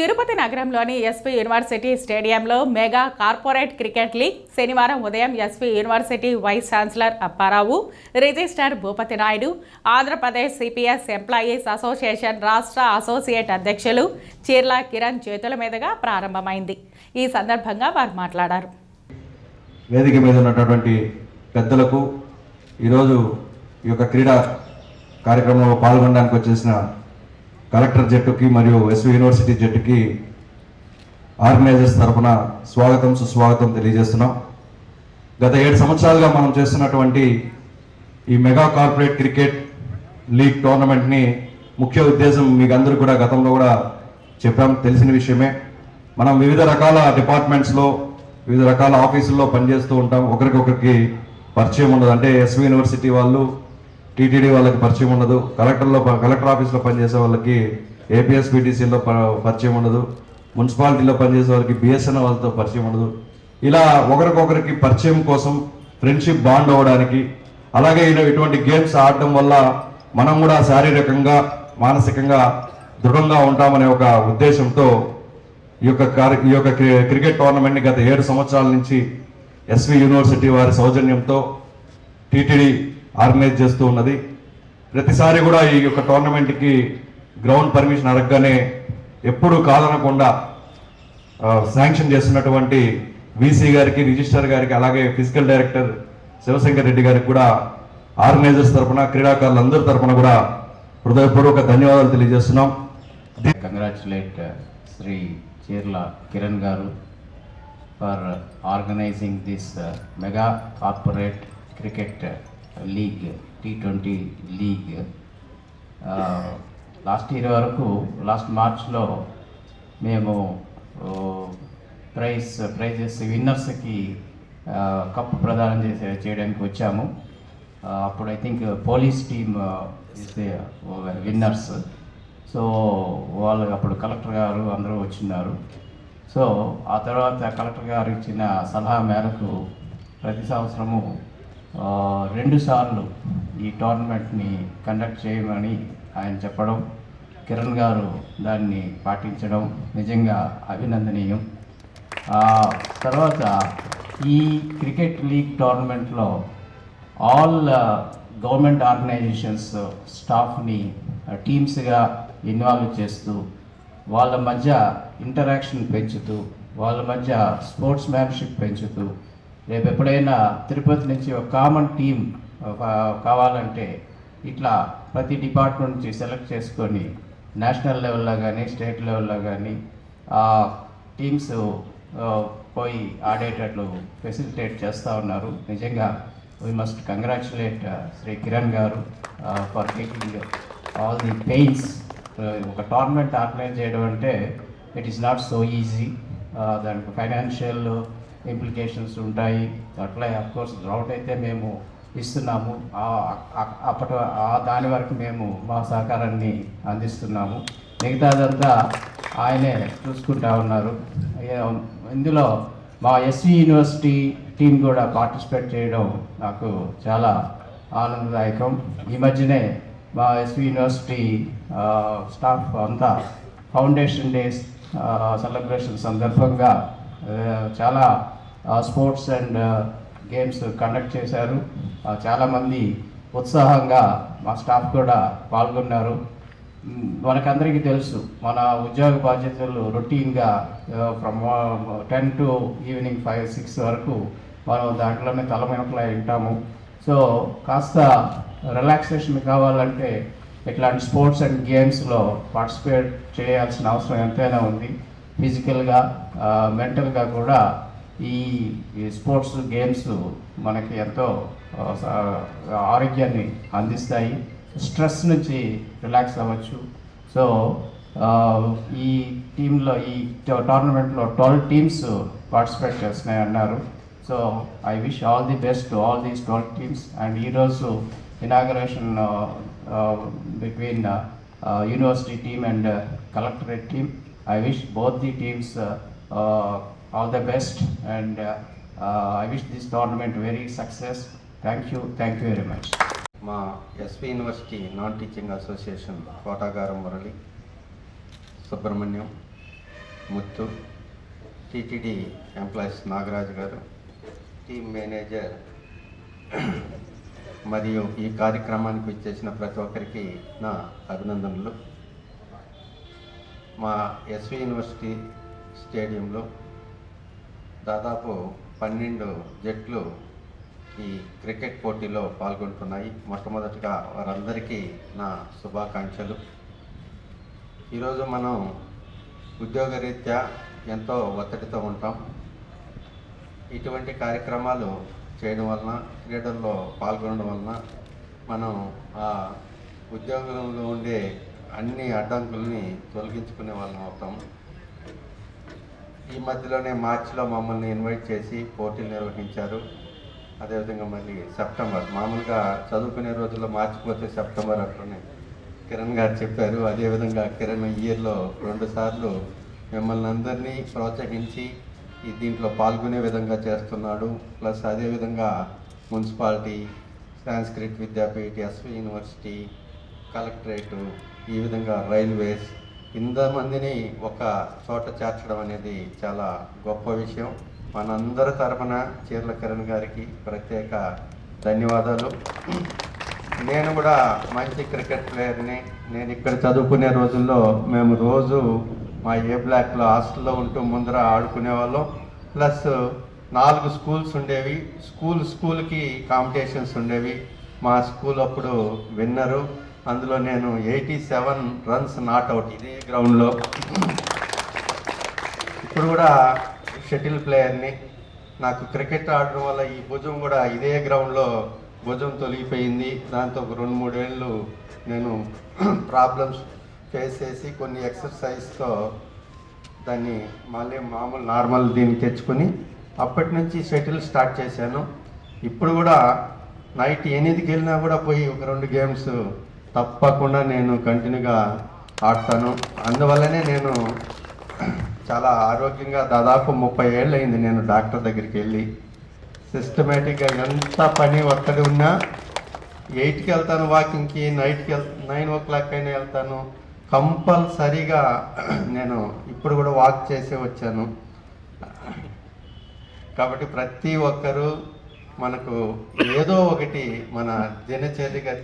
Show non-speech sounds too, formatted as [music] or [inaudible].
తిరుపతి నగరంలోని SP university స్టేడియంలో mega corporate cricket league శనివారం ఉదయం SP university vice chancellor Apparao registrar Bhupathi Naidu Andhra Pradesh CPS employees association రాష్ట్ర associate అధ్యక్షులు చీర్ల కిరణ్ చేతుల మీదుగా ప్రారంభమైంది. ఈ సందర్భంగా వారు మాట్లాడారు. వేదిక మీద ఉన్నటువంటి పెద్దలకు ఈరోజు ఈ యొక్క క్రీడా కార్యక్రమంలో పాల్గొనడానికి వచ్చేసిన కలెక్టర్ జట్టుకి మరియు ఎస్వి యూనివర్సిటీ జట్టుకి ఆర్గనైజర్స్ తరఫున స్వాగతం సుస్వాగతం తెలియజేస్తున్నాం. గత ఏడు సంవత్సరాలుగా మనం చేస్తున్నటువంటి ఈ మెగా కార్పొరేట్ క్రికెట్ లీగ్ టోర్నమెంట్ని ముఖ్య ఉద్దేశం మీకు అందరూ కూడా గతంలో కూడా చెప్పాం తెలిసిన విషయమే. మనం వివిధ రకాల డిపార్ట్మెంట్స్లో వివిధ రకాల ఆఫీసుల్లో పనిచేస్తూ ఉంటాం. ఒకరికొకరికి పరిచయం ఉండదు. అంటే ఎస్వి యూనివర్సిటీ వాళ్ళు టీటీడీ వాళ్ళకి పరిచయం ఉండదు. కలెక్టర్లో కలెక్టర్ ఆఫీస్లో పనిచేసే వాళ్ళకి ఏపీఎస్పీటీసీలో పరిచయం ఉండదు. మున్సిపాలిటీలో పనిచేసే వాళ్ళకి బిఎస్ఎన్ఎల్ వాళ్ళతో పరిచయం ఉండదు. ఇలా ఒకరికొకరికి పరిచయం కోసం ఫ్రెండ్షిప్ బాండ్ అవ్వడానికి అలాగే ఇటువంటి గేమ్స్ ఆడటం వల్ల మనం కూడా శారీరకంగా మానసికంగా దృఢంగా ఉంటామనే ఒక ఉద్దేశంతో ఈ యొక్క ఈ యొక్క క్రి- క్రికెట్ టోర్నమెంట్ని గత ఏడు సంవత్సరాల నుంచి ఎస్వి యూనివర్సిటీ వారి సౌజన్యంతో టీటీడీ ఆర్గనైజ్ చేస్తూ ఉన్నది. ప్రతిసారి కూడా ఈ యొక్క టోర్నమెంట్కి గ్రౌండ్ పర్మిషన్ అడగగానే ఎప్పుడూ కాదనకుండా శాంక్షన్ చేస్తున్నటువంటి వీసీ గారికి రిజిస్టర్ గారికి అలాగే ఫిజికల్ డైరెక్టర్ శివశంకర్ రెడ్డి గారికి కూడా ఆర్గనైజర్స్ తరఫున క్రీడాకారులందరి తరఫున కూడా హృదయపూర్వక ధన్యవాదాలు తెలియజేస్తున్నాం. Congratulate Shri Cheerla Kiran garu for organising this mega corporate cricket league T twenty league. Last year వరకు లాస్ట్ మార్చ్లో మేము ప్రైజ్ ప్రైజెస్ విన్నర్స్కి కప్ ప్రదానం చేసే చేయడానికి వచ్చాము. అప్పుడు I think police team is the winners. So వాళ్ళు అప్పుడు కలెక్టర్ గారు అందరూ వచ్చిన్నారు. సో ఆ తర్వాత కలెక్టర్ గారు ఇచ్చిన సలహా మేరకు ప్రతి సంవత్సరము రెండుసార్లు ఈ టోర్నమెంట్ని కండక్ట్ చేయమని ఆయన చెప్పడం కిరణ్ గారు దాన్ని పాటించడం నిజంగా అభినందనీయం. తర్వాత ఈ క్రికెట్ లీగ్ టోర్నమెంట్లో ఆల్ గవర్నమెంట్ ఆర్గనైజేషన్స్ స్టాఫ్ని టీమ్స్గా ఇన్వాల్వ్ చేస్తూ వాళ్ళ మధ్య ఇంటరాక్షన్ పెంచుతూ వాళ్ళ మధ్య స్పోర్ట్స్ మ్యాన్షిప్ పెంచుతూ రేపు ఎప్పుడైనా తిరుపతి నుంచి ఒక కామన్ టీమ్ కావాలంటే ఇట్లా ప్రతి డిపార్ట్మెంట్ నుంచి సెలెక్ట్ చేసుకొని నేషనల్ లెవెల్లో కానీ స్టేట్ లెవెల్లో కానీ టీమ్స్ పోయి ఆడేటట్లు ఫెసిలిటేట్ చేస్తూ ఉన్నారు. నిజంగా we must congratulate Shri Kiran garu for taking all the pains ఒక టోర్నమెంట్ ఆర్గనైజ్ చేయడం అంటే it is not so easy దానికి ఫైనాన్షియల్ ఇంప్లికేషన్స్ ఉంటాయి. అట్లా కోర్స్ డ్రౌట్ అయితే మేము ఇస్తున్నాము. ఆ- అప్పటి ఆ దాని వరకు మేము మా సహకారాన్ని అందిస్తున్నాము. మిగతాదంతా ఆయనే చూసుకుంటా ఉన్నారు. ఇందులో మా ఎస్వి యూనివర్సిటీ టీం కూడా పార్టిసిపేట్ చేయడం నాకు చాలా ఆనందదాయకం. ఈ మధ్యనే మా ఎస్వి యూనివర్సిటీ స్టాఫ్ అంతా ఫౌండేషన్ డేస్ సెలబ్రేషన్ సందర్భంగా చాలా స్పోర్ట్స్ అండ్ గేమ్స్ కండక్ట్ చేశారు. చాలామంది ఉత్సాహంగా మా స్టాఫ్ కూడా పాల్గొన్నారు. మనకందరికీ తెలుసు మన ఉద్యోగ బాధ్యతలు రొటీన్గా from ten to evening five six వరకు మనం దాంట్లోనే తలమెనకలా వింటాము సో కాస్త రిలాక్సేషన్ కావాలంటే ఇట్లాంటి స్పోర్ట్స్ అండ్ గేమ్స్లో పార్టిసిపేట్ చేయాల్సిన అవసరం ఎంతైనా ఉంది. ఫిజికల్గా మెంటల్గా కూడా ఈ స్పోర్ట్స్ గేమ్స్ మనకి ఎంతో ఆరోగ్యాన్ని అందిస్తాయి. స్ట్రెస్ నుంచి రిలాక్స్ అవ్వచ్చు. సో ఈ టీంలో ఈ టోర్నమెంట్లో ట్వెల్వ్ టీమ్స్ పార్టిసిపేట్ చేస్తున్నాయి అన్నారు. So I wish all the best to all these twelve teams. And ఈరోజు inauguration between university team and collectorate team. I wish both the teams all the best and I wish this tournament very success thank you thank you very much మా SV university non teaching association Kotagaram Murali Subrahmanyam Muthu TTD employees Nagaraju garu team manager [clears throat] మరియు ఈ కార్యక్రమానికి ఇచ్చేసిన ప్రతి ఒక్కరికి నా అభినందనలు. మా ఎస్వి యూనివర్సిటీ స్టేడియంలో దాదాపు పన్నెండు జట్లు ఈ క్రికెట్ పోటీలో పాల్గొంటున్నాయి. మొట్టమొదటిగా వారందరికీ నా శుభాకాంక్షలు. ఈరోజు మనం ఉద్యోగరీత్యా ఎంతో ఒత్తిడితో ఉంటాం. ఇటువంటి కార్యక్రమాలు చేయడం వలన క్రీడల్లో పాల్గొనడం వలన మనం ఆ ఉద్యోగంలో ఉండే అన్ని అడ్డంకుల్ని తొలగించుకునే వాళ్ళం అవుతాం. ఈ మధ్యలోనే మార్చిలో మమ్మల్ని ఇన్వైట్ చేసి పోటీలు నిర్వహించారు. అదేవిధంగా మళ్ళీ సెప్టెంబర్ మామూలుగా చదువుకునే రోజుల్లో మార్చిపోతే సెప్టెంబర్ అట్లనే కిరణ్ గారు చెప్పారు. అదేవిధంగా కిరణ్ ఇయర్లో రెండుసార్లు మిమ్మల్ని అందరినీ ప్రోత్సహించి ఈ దీంట్లో పాల్గొనే విధంగా చేస్తున్నాడు. ప్లస్ అదేవిధంగా municipality Sanskrit Vidyapeetha SV university collectorate ఈ విధంగా రైల్వేస్ ఇంతమందిని ఒక చోట చేర్చడం అనేది చాలా గొప్ప విషయం. మనందరి తరఫున చీర్ల కిరణ్ గారికి ప్రత్యేక ధన్యవాదాలు. నేను కూడా మంచి క్రికెట్ ప్లేయర్ని. నేను ఇక్కడ చదువుకునే రోజుల్లో మేము రోజు మా ఏ బ్లాక్లో హాస్టల్లో ఉంటూ ముందర ఆడుకునే వాళ్ళం ప్లస్ నాలుగు స్కూల్స్ ఉండేవి. స్కూల్ స్కూల్కి కాంపిటీషన్స్ ఉండేవి. మా స్కూల్ అప్పుడు విన్నరు. అందులో నేను eighty seven runs not out ఇదే గ్రౌండ్లో. ఇప్పుడు కూడా షటిల్ ప్లేయర్ని నాకు క్రికెట్ ఆడడం వల్ల ఈ భుజం కూడా ఇదే గ్రౌండ్లో భుజం తొలగిపోయింది. దాంతో ఒక రెండు మూడేళ్ళు నేను ప్రాబ్లమ్స్ ఫేస్ చేసి కొన్ని ఎక్సర్సైజ్తో దాన్ని మళ్ళీ మామూలు నార్మల్ దీన్ని తెచ్చుకొని అప్పటి నుంచి షటిల్ స్టార్ట్ చేశాను. ఇప్పుడు కూడా నైట్ ఎనిమిదికి వెళ్ళినా కూడా పోయి ఒక రెండు గేమ్స్ తప్పకుండా నేను కంటిన్యూగా ఆడతాను. అందువల్లనే నేను చాలా ఆరోగ్యంగా దాదాపు ముప్పై ఏళ్ళు అయింది నేను డాక్టర్ దగ్గరికి వెళ్ళి. సిస్టమేటిక్గా ఎంత పని ఒక్కడి ఉన్నా ఎయిట్కి వెళ్తాను వాకింగ్కి నైట్కి వెళ్ నైన్ ఓ క్లాక్ అయినా వెళ్తాను. కంపల్సరీగా నేను ఇప్పుడు కూడా వాక్ చేసే వచ్చాను. కాబట్టి ప్రతి ఒక్కరూ మనకు ఏదో ఒకటి మన దినచర్యగా